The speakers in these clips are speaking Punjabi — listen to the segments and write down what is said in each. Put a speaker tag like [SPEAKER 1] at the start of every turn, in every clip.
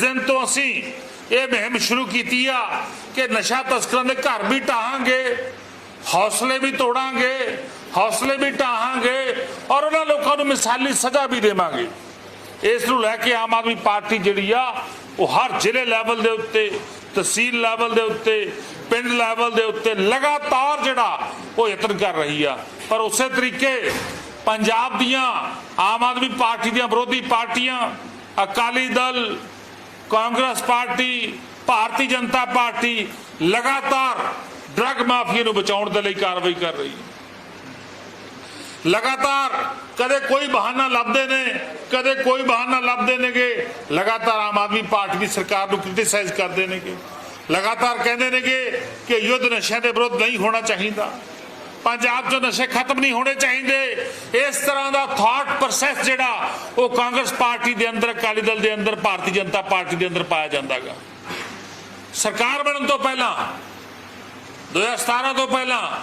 [SPEAKER 1] ਦਿਨ ਤੋਂ ਅਸੀਂ। ਇਹ ਮੁਹਿੰਮ ਸ਼ੁਰੂ ਕੀਤੀ ਆ ਕਿ ਨਸ਼ਾ ਤਸਕਰਾਂ ਦੇ ਘਰ ਵੀ ਢਾਹਾਂਗੇ, ਹੌਸਲੇ ਵੀ ਤੋੜਾਂਗੇ, ਹੌਸਲੇ ਵੀ ਢਾਹਾਂਗੇ ਔਰ ਉਹਨਾਂ ਲੋਕਾਂ ਨੂੰ ਮਿਸਾਲੀ ਸਜ਼ਾ ਵੀ ਦੇਵਾਂਗੇ। ਇਸ ਨੂੰ ਲੈ ਕੇ ਆਮ ਆਦਮੀ ਪਾਰਟੀ ਜਿਹੜੀ ਆ, ਉਹ ਹਰ ਜ਼ਿਲ੍ਹੇ ਲੈਵਲ ਦੇ ਉੱਤੇ, ਤਹਿਸੀਲ ਲੈਵਲ ਦੇ ਉੱਤੇ, ਪਿੰਡ ਲੈਵਲ ਦੇ ਉੱਤੇ ਲਗਾਤਾਰ ਜਿਹੜਾ ਉਹ ਯਤਨ ਕਰ ਰਹੀ ਆ। ਪਰ ਉਸੇ ਤਰੀਕੇ ਪੰਜਾਬ ਦੀਆਂ ਆਮ ਆਦਮੀ ਪਾਰਟੀ ਦੀਆਂ ਵਿਰੋਧੀ ਪਾਰਟੀਆਂ, Akali Dal Congress party, Bharatiya Janata party ਲਗਾਤਾਰ ਡਰੱਗ ਮਾਫੀਆ ਨੂੰ ਬਚਾਉਣ ਦੇ ਲਈ ਕਾਰਵਾਈ ਕਰ ਰਹੀ ਹੈ। ਲਗਾਤਾਰ ਕਦੇ ਕੋਈ ਬਹਾਨਾ ਲੱਭਦੇ ਨੇ, ਕਦੇ ਕੋਈ ਬਹਾਨਾ ਲੱਭਦੇ ਨੇਗੇ। ਲਗਾਤਾਰ ਆਮ ਆਦਮੀ ਪਾਰਟੀ ਦੀ ਸਰਕਾਰ ਨੂੰ ਕ੍ਰਿਟਿਸਾਈਜ਼ ਕਰਦੇ ਨੇਗੇ। ਲਗਾਤਾਰ ਕਹਿੰਦੇ ਨੇਗੇ ਕਿ ਯੁੱਧ ਨਸ਼ਿਆਂ ਦੇ ਵਿਰੁੱਧ ਨਹੀਂ ਹੋਣਾ ਚਾਹੀਦਾ। ਪੰਜਾਬ 'ਚ ਨਸ਼ੇ ਖਤਮ ਨਹੀਂ ਹੋਣੇ ਚਾਹੀਦੇ। ਇਸ ਤਰ੍ਹਾਂ ਦਾ ਥਾਟ ਪ੍ਰੋਸੈਸ ਜਿਹੜਾ ਉਹ ਕਾਂਗਰਸ ਪਾਰਟੀ ਦੇ ਅੰਦਰ, ਅਕਾਲੀ ਦਲ ਦੇ ਅੰਦਰ, ਭਾਰਤੀ ਜਨਤਾ ਪਾਰਟੀ ਦੇ ਅੰਦਰ ਪਾਇਆ ਜਾਂਦਾਗਾ। ਸਰਕਾਰ ਬਣਨ ਤੋਂ ਪਹਿਲਾਂ 2017 ਤੋਂ ਪਹਿਲਾਂ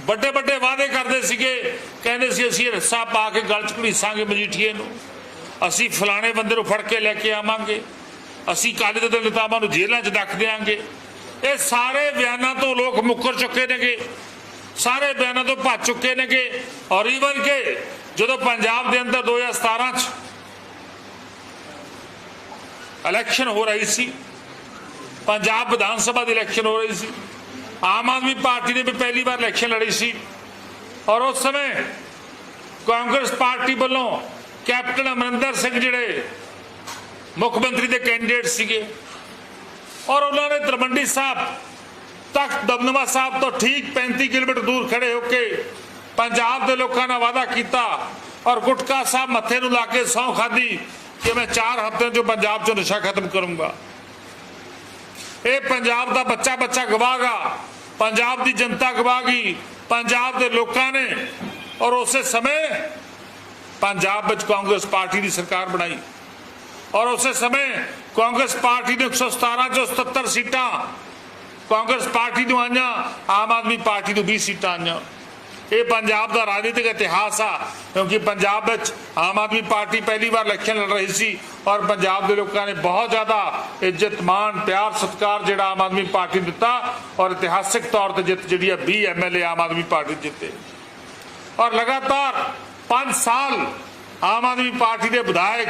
[SPEAKER 1] ਵੱਡੇ ਵੱਡੇ ਵਾਅਦੇ ਕਰਦੇ ਸੀਗੇ। ਕਹਿੰਦੇ ਸੀ, ਅਸੀਂ ਰੱਸਾ ਪਾ ਕੇ ਗਲ ਚ ਘੜੀਸਾਂਗੇ ਮਜੀਠੀਏ ਨੂੰ। ਅਸੀਂ ਫਲਾਣੇ ਬੰਦੇ ਨੂੰ ਫੜ ਕੇ ਲੈ ਕੇ ਆਵਾਂਗੇ। ਅਸੀਂ ਕਾਲੇ ਦੇ ਨੇਤਾਵਾਂ ਨੂੰ ਜੇਲ੍ਹਾਂ 'ਚ ਰੱਖ ਦਿਆਂਗੇ। ਇਹ ਸਾਰੇ ਬਿਆਨਾਂ ਤੋਂ ਲੋਕ ਮੁੱਕਰ ਚੁੱਕੇ ਨੇਗੇ। ਸਾਰੇ ਬਿਆਨਾਂ ਤੋਂ ਭੱਜ ਚੁੱਕੇ ਨੇਗੇ ਔਰ ਈਵਨ ਕਿ ਜਦੋਂ ਪੰਜਾਬ ਦੇ ਅੰਦਰ 2017 'ਚ ਇਲੈਕਸ਼ਨ ਹੋ ਰਹੀ ਸੀ, ਪੰਜਾਬ ਵਿਧਾਨ ਸਭਾ ਦੀ ਇਲੈਕਸ਼ਨ ਹੋ ਰਹੀ ਸੀ, ਆਮ ਆਦਮੀ ਪਾਰਟੀ ਨੇ ਵੀ ਪਹਿਲੀ ਵਾਰ ਇਲੈਕਸ਼ਨ ਲੜੀ ਸੀ ਔਰ ਉਸ ਸਮੇਂ ਕਾਂਗਰਸ ਪਾਰਟੀ ਵੱਲੋਂ ਕੈਪਟਨ ਅਮਰਿੰਦਰ ਸਿੰਘ ਜਿਹੜੇ ਮੁੱਖ ਮੰਤਰੀ ਦੇ ਕੈਂਡੀਡੇਟ ਸੀਗੇ ਔਰ ਉਹਨਾਂ ਨੇ ਤਰਮੰਡੀ ਸਾਹਿਬ ਤਖਤ ਦਮਦਮਾ ਸਾਹਿਬ ਤੋਂ ਠੀਕ 35 ਕਿਲੋਮੀਟਰ ਦੂਰ ਖੜੇ ਹੋ ਕੇ ਪੰਜਾਬ ਦੇ ਲੋਕਾਂ ਨਾਲ ਵਾਅਦਾ ਕੀਤਾ ਔਰ ਗੁਟਕਾ ਸਾਹਿਬ ਮੱਥੇ ਨੂੰ ਲਾ ਕੇ ਸਹੁੰ ਖਾਦੀ ਕਿ ਮੈਂ 4 ਹਫ਼ਤਿਆਂ 'ਚ ਪੰਜਾਬ 'ਚੋਂ ਨਸ਼ਾ ਖਤਮ ਕਰੂੰਗਾ। ਇਹ ਪੰਜਾਬ ਦਾ ਬੱਚਾ ਬੱਚਾ ਗਵਾਗਾ ਪੰਜਾਬ ਦੀ ਜਨਤਾ ਗਵਾਗੀ ਪੰਜਾਬ ਦੇ ਲੋਕਾਂ ਨੇ ਔਰ ਉਸੇ ਸਮੇਂ ਪੰਜਾਬ ਵਿੱਚ ਕਾਂਗਰਸ ਪਾਰਟੀ ਦੀ ਸਰਕਾਰ ਬਣਾਈ। ਔਰ ਉਸੇ ਸਮੇਂ ਕਾਂਗਰਸ ਪਾਰਟੀ ਨੇ 117 ਚੋਂ 77 ਸੀਟਾਂ ਕਾਂਗਰਸ ਪਾਰਟੀ ਨੂੰ ਆਈਆਂ, ਆਮ ਆਦਮੀ ਪਾਰਟੀ ਨੂੰ 20 ਸੀਟਾਂ ਆਈਆਂ। ਇਹ ਪੰਜਾਬ ਦਾ ਰਾਜਨੀਤਿਕ ਇਤਿਹਾਸ ਆ, ਕਿਉਂਕਿ ਪੰਜਾਬ ਵਿੱਚ ਆਮ ਆਦਮੀ ਪਾਰਟੀ ਪਹਿਲੀ ਵਾਰ ਇਲੈਕਸ਼ਨ ਲੜ ਰਹੀ ਸੀ ਔਰ ਪੰਜਾਬ ਦੇ ਲੋਕਾਂ ਨੇ ਬਹੁਤ ਜ਼ਿਆਦਾ ਇੱਜ਼ਤ, ਮਾਣ, ਪਿਆਰ, ਸਤਿਕਾਰ ਜਿਹੜਾ ਆਮ ਆਦਮੀ ਪਾਰਟੀ ਨੂੰ ਦਿੱਤਾ ਔਰ ਇਤਿਹਾਸਿਕ ਤੌਰ ਤੇ ਜਿੱਤ ਜਿਹੜੀ ਆ 20 ਐਮਐਲਏ ਆਮ ਆਦਮੀ ਪਾਰਟੀ ਜਿੱਤੇ। ਔਰ ਲਗਾਤਾਰ 5 ਸਾਲ ਆਮ ਆਦਮੀ ਪਾਰਟੀ ਦੇ ਵਿਧਾਇਕ,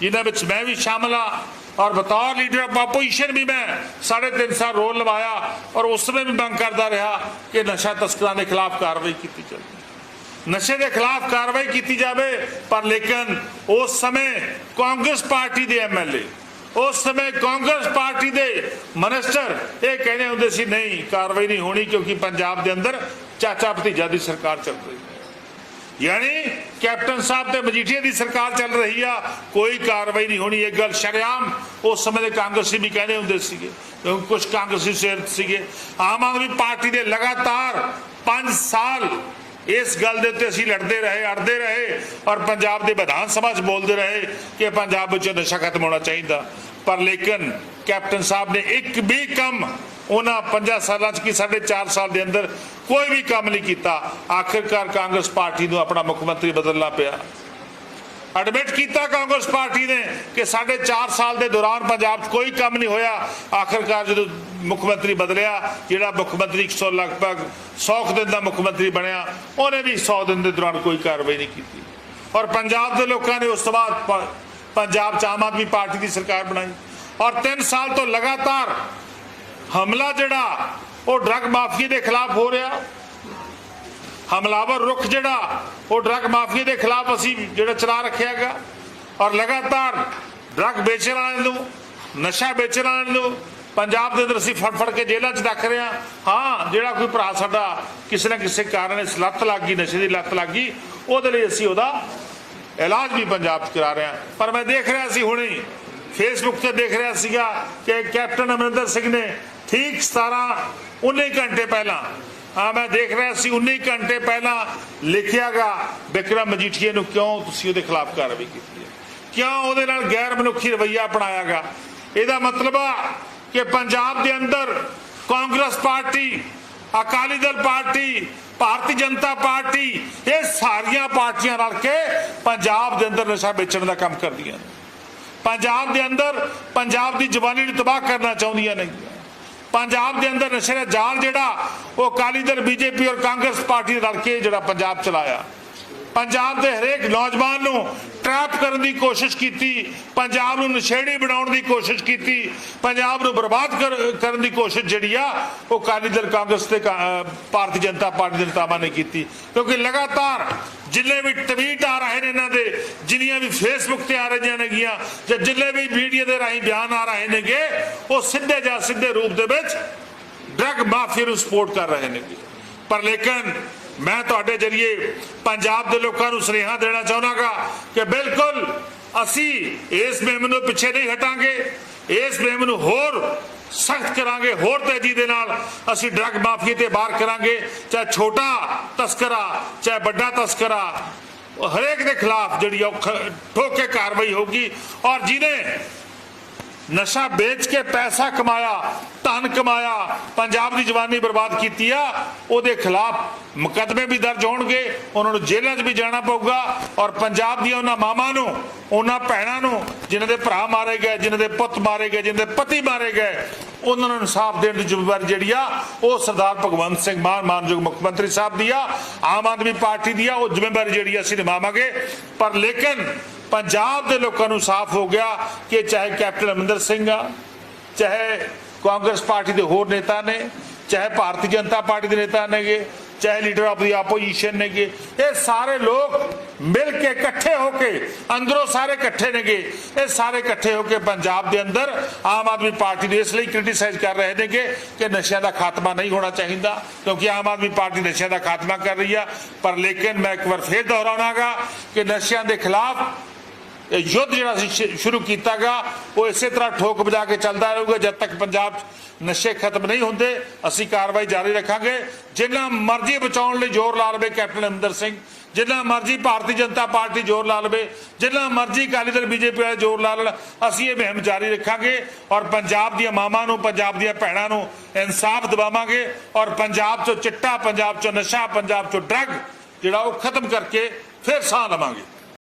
[SPEAKER 1] ਜਿਨ੍ਹਾਂ ਵਿੱਚ ਮੈਂ ਵੀ ਸ਼ਾਮਲ ਆ ਔਰ ਬਤੌਰ ਲੀਡਰ ਆਫ ਆਪੋਜੀਸ਼ਨ ਵੀ ਮੈਂ ਸਾਢੇ ਤਿੰਨ ਸਾਲ ਰੋਲ ਲਵਾਇਆ ਔਰ ਉਸ ਸਮੇਂ ਵੀ ਮੰਗ ਕਰਦਾ ਰਿਹਾ ਕਿ ਨਸ਼ਾ ਤਸਕਰਾਂ ਦੇ ਖਿਲਾਫ ਕਾਰਵਾਈ ਕੀਤੀ ਜਾਵੇ। ਨਸ਼ੇ ਦੇ ਖਿਲਾਫ ਕਾਰਵਾਈ ਕੀਤੀ ਜਾਵੇ, ਪਰ ਲੇਕਿਨ ਉਸ ਸਮੇਂ ਕਾਂਗਰਸ ਪਾਰਟੀ ਦੇ ਐਮਐਲਏ ਉਸ ਸਮੇਂ ਕਾਂਗਰਸ ਪਾਰਟੀ ਦੇ ਮਨਿਸਟਰ ਇਹ ਕਹਿੰਦੇ ਹੁੰਦੇ ਸੀ, ਨਹੀਂ, ਕਾਰਵਾਈ ਨਹੀਂ ਹੋਣੀ ਕਿਉਂਕਿ ਪੰਜਾਬ ਦੇ ਅੰਦਰ ਚਾਚਾ ਭਤੀਜਾ ਦੀ ਸਰਕਾਰ ਚੱਲ ਰਹੀ ਯਾਨੀ ਕੈਪਟਨ ਸਾਹਿਬ ਤੇ ਮਜੀਠੀਆ ਦੀ ਸਰਕਾਰ ਚੱਲ ਰਹੀ ਆ, ਕੋਈ ਕਾਰਵਾਈ ਨਹੀਂ ਹੋਣੀ, ਇਹ ਗੱਲ ਸ਼ਰਿਆਮ ਉਸ ਸਮੇਂ ਦੇ ਕਾਂਗਰਸੀ ਵੀ ਕਹਿੰਦੇ ਹੁੰਦੇ ਸੀਗੇ ਕਿਉਂਕਿ ਕੁਝ ਕਾਂਗਰਸੀ ਸਿਰ ਸੀਗੇ। ਆਮ ਆਦਮੀ ਪਾਰਟੀ ਦੇ ਲਗਾਤਾਰ 5 ਸਾਲ ਇਸ ਗੱਲ ਦੇ ਉੱਤੇ ਅਸੀਂ ਲੜਦੇ ਰਹੇ, ਅੜਦੇ ਰਹੇ ਔਰ ਪੰਜਾਬ ਦੇ ਵਿਧਾਨ ਸਭਾ 'ਚ ਬੋਲਦੇ ਰਹੇ ਕਿ ਪੰਜਾਬ ਵਿੱਚ ਨਸ਼ਾ ਖਤਮ ਹੋਣਾ ਚਾਹੀਦਾ। ਪਰ ਲੇਕਿਨ ਕੈਪਟਨ ਸਾਹਿਬ ਨੇ ਇੱਕ ਵੀ ਕੰਮ ਉਹਨਾਂ 5 ਸਾਲਾਂ 'ਚ ਕੀ ਸਾਢੇ 4 ਸਾਲ ਦੇ ਅੰਦਰ ਕੋਈ ਵੀ ਕੰਮ ਨਹੀਂ ਕੀਤਾ। ਆਖਿਰਕਾਰ ਕਾਂਗਰਸ ਪਾਰਟੀ ਨੂੰ ਆਪਣਾ ਮੁੱਖ ਮੰਤਰੀ ਬਦਲਣਾ ਪਿਆ। ਐਡਮਿਟ ਕੀਤਾ ਕਾਂਗਰਸ ਪਾਰਟੀ ਨੇ ਕਿ ਸਾਢੇ 4 ਸਾਲ ਦੇ ਦੌਰਾਨ ਪੰਜਾਬ 'ਚ ਕੋਈ ਕੰਮ ਨਹੀਂ ਹੋਇਆ। ਆਖਿਰਕਾਰ ਜਦੋਂ ਮੁੱਖ ਮੰਤਰੀ ਬਦਲਿਆ, ਜਿਹੜਾ ਮੁੱਖ ਮੰਤਰੀ 100 ਲਗਭਗ 100 ਕੁ ਦਿਨ ਦਾ ਮੁੱਖ ਮੰਤਰੀ ਬਣਿਆ, ਉਹਨੇ ਵੀ 100 ਦਿਨ ਦੇ ਦੌਰਾਨ ਕੋਈ ਕਾਰਵਾਈ ਨਹੀਂ ਕੀਤੀ। ਔਰ ਪੰਜਾਬ ਦੇ ਲੋਕਾਂ ਨੇ ਉਸ ਤੋਂ ਬਾਅਦ ਪੰਜਾਬ 'ਚ ਆਮ ਆਦਮੀ ਪਾਰਟੀ ਦੀ ਸਰਕਾਰ ਬਣਾਈ। ਔਰ 3 ਸਾਲ ਤੋਂ ਲਗਾਤਾਰ ਹਮਲਾ ਜਿਹੜਾ, ਉਹ ਡਰੱਗ ਮਾਫੀਆ ਦੇ ਖਿਲਾਫ ਹੋ ਰਿਹਾ। ਹਮਲਾਵਰ ਰੁਖ ਜਿਹੜਾ, ਉਹ ਡਰੱਗ ਮਾਫੀਆ ਦੇ ਖਿਲਾਫ ਅਸੀਂ ਜਿਹੜਾ ਚਲਾ ਰੱਖਿਆਗਾ ਔਰ ਲਗਾਤਾਰ ਡਰੱਗ ਵੇਚਣ ਵਾਲਿਆਂ ਨੂੰ, ਨਸ਼ਾ ਵੇਚਣ ਵਾਲਿਆਂ ਨੂੰ, ਪੰਜਾਬ ਦੇ ਅੰਦਰ ਅਸੀਂ ਫੜ ਫੜ ਕੇ ਜੇਲ੍ਹਾਂ 'ਚ ਰੱਖ ਰਹੇ ਹਾਂ। ਹਾਂ, ਜਿਹੜਾ ਕੋਈ ਭਰਾ ਸਾਡਾ ਕਿਸੇ ਨਾ ਕਿਸੇ ਕਾਰਨ ਇਸ ਲੱਤ ਲੱਗ ਗਈ ਨਸ਼ੇ ਦੀ ਲੱਤ ਲੱਗ ਗਈ ਉਹਦੇ ਲਈ ਅਸੀਂ ਉਹਦਾ ਇਲਾਜ ਵੀ ਪੰਜਾਬ 'ਚ ਕਰਾ ਰਹੇ ਹਾਂ। ਪਰ ਮੈਂ ਦੇਖ ਰਿਹਾ ਸੀ ਹੁਣੇ ਫੇਸਬੁੱਕ ਤੇ ਦੇਖ ਰਿਹਾ ਸੀਗਾ ਕਿ ਕੈਪਟਨ ਅਮਰਿੰਦਰ ਸਿੰਘ ਨੇ ਠੀਕ 17 19 ਘੰਟੇ ਪਹਿਲਾਂ। ਹਾਂ, ਮੈਂ ਦੇਖ ਰਿਹਾ ਸੀ 19 ਘੰਟੇ ਪਹਿਲਾਂ ਲਿਖਿਆਗਾ ਬਿਕਰਮ ਮਜੀਠੀਏ ਨੂੰ ਕਿਉਂ ਤੁਸੀਂ ਉਹਦੇ ਖਿਲਾਫ ਕਾਰਵਾਈ ਕੀਤੀ ਹੈ? ਕਿਉਂ ਉਹਦੇ ਨਾਲ ਗੈਰ ਮਨੁੱਖੀ ਰਵੱਈਆ ਅਪਣਾਇਆਗਾ ਇਹਦਾ ਮਤਲਬ ਆ ਕਿ ਪੰਜਾਬ ਦੇ ਅੰਦਰ Congress party, Akali Dal party, Bharatiya Janata party, ਇਹ ਸਾਰੀਆਂ ਪਾਰਟੀਆਂ ਰਲ ਕੇ ਪੰਜਾਬ ਦੇ ਅੰਦਰ ਨਸ਼ਾ ਵੇਚਣ ਦਾ ਕੰਮ ਕਰਦੀਆਂ ਨੇ। ਪੰਜਾਬ ਦੇ ਅੰਦਰ ਪੰਜਾਬ ਦੀ ਜਵਾਨੀ ਨੂੰ ਤਬਾਹ ਕਰਨਾ ਚਾਹੁੰਦੀਆਂ ਨੇ। ਪੰਜਾਬ ਦੇ ਅੰਦਰ ਨਸ਼ੇ ਦਾ ਜਾਲ ਜਿਹੜਾ, ਉਹ ਅਕਾਲੀ ਦਲ, ਬੀਜੇਪੀ ਔਰ ਕਾਂਗਰਸ ਪਾਰਟੀ ਨੇ ਰਲ ਕੇ ਜਿਹੜਾ ਪੰਜਾਬ ਚਲਾਇਆ। ਪੰਜਾਬ ਦੇ ਹਰੇਕ ਨੌਜਵਾਨ ਨੂੰ ਟਰੈਪ ਕਰਨ ਦੀ ਕੋਸ਼ਿਸ਼ ਕੀਤੀ, ਪੰਜਾਬ ਨੂੰ ਨਸ਼ੇੜੀ ਬਣਾਉਣ ਦੀ ਕੋਸ਼ਿਸ਼ ਕੀਤੀ, ਪੰਜਾਬ ਨੂੰ ਬਰਬਾਦ ਕਰ- ਕਰਨ ਦੀ ਕੋਸ਼ਿਸ਼ ਜਿਹੜੀ ਆ, ਉਹ ਅਕਾਲੀ ਦਲ, ਕਾਂਗਰਸ ਤੇ ਭਾਰਤੀ ਜਨਤਾ ਪਾਰਟੀ ਦੇ ਨੇਤਾਵਾਂ ਨੇ ਕੀਤੀ। ਕਿਉਂਕਿ ਲਗਾਤਾਰ ਜਿੰਨੇ ਵੀ ਟਵੀਟ ਆ ਰਹੇ ਨੇ ਇਹਨਾਂ ਦੇ, ਜਿੰਨੀਆਂ ਵੀ ਫੇਸਬੁੱਕ ਤੇ ਆ ਰਹੀਆਂ ਨੇਗੀਆਂ, ਜਾਂ ਜਿੰਨੇ ਵੀ ਮੀਡੀਆ ਦੇ ਰਾਹੀਂ ਬਿਆਨ ਆ ਰਹੇ ਨੇਗੇ, ਉਹ ਸਿੱਧੇ ਜਾਂ ਸਿੱਧੇ ਰੂਪ ਦੇ ਵਿੱਚ ਡਰਗ ਮਾਫੀਆ ਨੂੰ ਸਪੋਰਟ ਕਰ ਰਹੇ ਨੇਗੇ। ਪਰ ਲੇਕਿਨ ਮੈਂ ਤੁਹਾਡੇ ਜਰੀਏ ਪੰਜਾਬ ਦੇ ਲੋਕਾਂ ਨੂੰ ਸੁਨੇਹਾ ਦੇਣਾ ਚਾਹੁੰਦਾਗਾ ਕਿ ਬਿਲਕੁਲ ਅਸੀਂ ਇਸ ਮੁਹਿੰਮ ਨੂੰ ਪਿੱਛੇ ਨਹੀਂ ਹਟਾਂਗੇ, ਇਸ ਮੁਹਿੰਮ ਨੂੰ ਹੋਰ ਸਖਤ ਕਰਾਂਗੇ, ਹੋਰ ਤੇਜ਼ੀ ਦੇ ਨਾਲ ਅਸੀਂ ਡਰੱਗ ਮਾਫੀਆ ਤੇ ਬਾਹਰ ਕਰਾਂਗੇ, ਚਾਹੇ ਛੋਟਾ ਤਸਕਰਾ, ਚਾਹੇ ਵੱਡਾ ਤਸਕਰਾ, ਹਰੇਕ ਦੇ ਖਿਲਾਫ ਜਿਹੜੀ ਆ ਉਹ ਠੋਕ ਕੇ ਕਾਰਵਾਈ ਹੋਗੀ ਔਰ ਜਿਹਨੇ ਨਸ਼ਾ ਵੇਚ ਕੇ ਪੈਸਾ ਕਮਾਇਆ ਧਨ ਕਮਾਇਆ, ਪੰਜਾਬ ਦੀ ਜਵਾਨੀ ਬਰਬਾਦ ਕੀਤੀ ਆ, ਉਹਦੇ ਖਿਲਾਫ ਮੁਕੱਦਮੇ ਵੀ ਦਰਜ ਹੋਣਗੇ, ਉਹਨਾਂ ਨੂੰ ਜੇਲ੍ਹਾਂ 'ਚ ਵੀ ਜਾਣਾ ਪਊਗਾ ਔਰ ਪੰਜਾਬ ਦੀਆਂ ਉਹਨਾਂ ਮਾਵਾਂ ਨੂੰ, ਉਹਨਾਂ ਭੈਣਾਂ ਨੂੰ, ਜਿਨ੍ਹਾਂ ਦੇ ਭਰਾ ਮਾਰੇ ਗਏ, ਜਿਨ੍ਹਾਂ ਦੇ ਪੁੱਤ ਮਾਰੇ ਗਏ, ਜਿਨ੍ਹਾਂ ਦੇ ਪਤੀ ਮਾਰੇ ਗਏ, ਉਹਨਾਂ ਨੂੰ ਇਨਸਾਫ ਦੇਣ ਦੀ ਜ਼ਿੰਮੇਵਾਰੀ ਜਿਹੜੀ ਆ, ਉਹ ਸਰਦਾਰ ਭਗਵੰਤ ਸਿੰਘ ਮਾਨ, ਮਾਨਯੋਗ ਮੁੱਖ ਮੰਤਰੀ ਸਾਹਿਬ ਦੀ ਆ, ਆਮ ਆਦਮੀ ਪਾਰਟੀ ਦੀ ਆ, ਉਹ ਜ਼ਿੰਮੇਵਾਰੀ ਜਿਹੜੀ ਆ ਅਸੀਂ ਨਿਭਾਵਾਂਗੇ। ਪਰ ਲੇਕਿਨ ਪੰਜਾਬ ਦੇ ਲੋਕਾਂ ਨੂੰ ਸਾਫ਼ ਹੋ ਗਿਆ ਕਿ ਚਾਹੇ ਕੈਪਟਨ ਅਮਰਿੰਦਰ ਸਿੰਘ ਆ, ਚਾਹੇ ਕਾਂਗਰਸ ਪਾਰਟੀ ਦੇ ਹੋਰ ਨੇਤਾ ਨੇ, ਚਾਹੇ ਭਾਰਤੀ ਜਨਤਾ ਪਾਰਟੀ ਦੇ ਨੇਤਾ ਨੇਗੇ, ਚਾਹੇ ਲੀਡਰ ਆਫ ਦੀ ਆਪੋਜੀਸ਼ਨ ਨੇਗੇ, ਇਹ ਸਾਰੇ ਲੋਕ ਮਿਲ ਕੇ ਇਕੱਠੇ ਹੋ ਕੇ, ਅੰਦਰੋਂ ਸਾਰੇ ਇਕੱਠੇ ਨੇਗੇ, ਇਹ ਸਾਰੇ ਇਕੱਠੇ ਹੋ ਕੇ ਪੰਜਾਬ ਦੇ ਅੰਦਰ ਆਮ ਆਦਮੀ ਪਾਰਟੀ ਨੂੰ ਇਸ ਲਈ ਕ੍ਰਿਟਿਸਾਈਜ਼ ਕਰ ਰਹੇ ਨੇਗੇ ਕਿ ਨਸ਼ਿਆਂ ਦਾ ਖਾਤਮਾ ਨਹੀਂ ਹੋਣਾ ਚਾਹੀਦਾ, ਕਿਉਂਕਿ ਆਮ ਆਦਮੀ ਪਾਰਟੀ ਨਸ਼ਿਆਂ ਦਾ ਖਾਤਮਾ ਕਰ ਰਹੀ ਆ, ਪਰ ਲੇਕਿਨ ਮੈਂ ਇੱਕ ਵਾਰ ਫੇਰ ਦੁਹਰਾਉਣਾਗਾ ਕਿ ਨਸ਼ਿਆਂ ਦੇ ਖਿਲਾਫ ਯੁੱਧ ਜਿਹੜਾ ਅਸੀਂ ਸ਼ੁ- ਸ਼ੁਰੂ ਕੀਤਾਗਾ ਉਹ ਇਸੇ ਤਰ੍ਹਾਂ ਠੋਕ ਵਜਾ ਕੇ ਚੱਲਦਾ ਰਹੂਗਾ, ਜਦ ਤੱਕ ਪੰਜਾਬ 'ਚ ਨਸ਼ੇ ਖਤਮ ਨਹੀਂ ਹੁੰਦੇ, ਅਸੀਂ ਕਾਰਵਾਈ ਜਾਰੀ ਰੱਖਾਂਗੇ। ਜਿੰਨਾ ਮਰਜ਼ੀ ਬਚਾਉਣ ਲਈ ਜ਼ੋਰ ਲਾ ਲਵੇ ਕੈਪਟਨ ਅਮਰਿੰਦਰ ਸਿੰਘ, ਜਿੰਨਾ ਮਰਜ਼ੀ ਭਾਰਤੀ ਜਨਤਾ ਪਾਰਟੀ ਜ਼ੋਰ ਲਾ ਲਵੇ, ਜਿੰਨਾ ਮਰਜ਼ੀ ਅਕਾਲੀ ਦਲ, ਬੀਜੇਪੀ ਵਾਲੇ ਜ਼ੋਰ ਲਾ ਲੈਣ, ਅਸੀਂ ਇਹ ਮੁਹਿੰਮ ਜਾਰੀ ਰੱਖਾਂਗੇ ਔਰ ਪੰਜਾਬ ਦੀਆਂ ਮਾਵਾਂ ਨੂੰ, ਪੰਜਾਬ ਦੀਆਂ ਭੈਣਾਂ ਨੂੰ ਇਨਸਾਫ ਦਿਵਾਵਾਂਗੇ ਔਰ ਪੰਜਾਬ 'ਚੋਂ ਚਿੱਟਾ, ਪੰਜਾਬ 'ਚੋਂ ਨਸ਼ਾ, ਪੰਜਾਬ 'ਚੋਂ ਡਰੱਗ, ਜਿਹੜਾ ਉਹ ਖਤਮ ਕਰਕੇ ਫਿਰ ਸਾਹ ਲਵਾਂਗੇ।